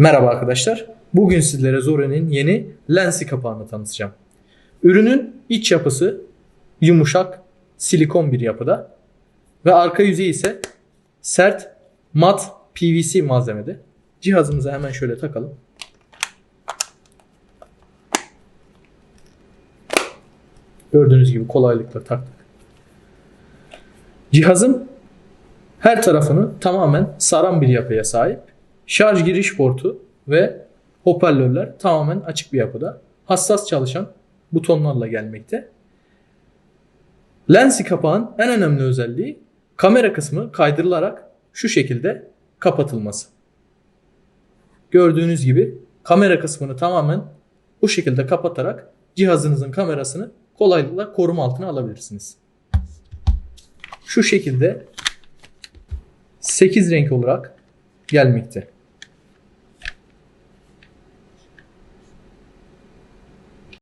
Merhaba arkadaşlar. Bugün sizlere Zore'nin yeni lensi kapağını tanıtacağım. Ürünün iç yapısı yumuşak silikon bir yapıda ve arka yüzeyi ise sert mat PVC malzemede. Cihazımıza hemen şöyle takalım. Gördüğünüz gibi kolaylıkla taktık. Cihazın her tarafını tamamen saran bir yapıya sahip. Şarj giriş portu ve hoparlörler tamamen açık bir yapıda. Hassas çalışan butonlarla gelmekte. Lensi kapağın en önemli özelliği kamera kısmı kaydırılarak şu şekilde kapatılması. Gördüğünüz gibi kamera kısmını tamamen bu şekilde kapatarak cihazınızın kamerasını kolaylıkla koruma altına alabilirsiniz. Şu şekilde 8 renk olarak gelmekte.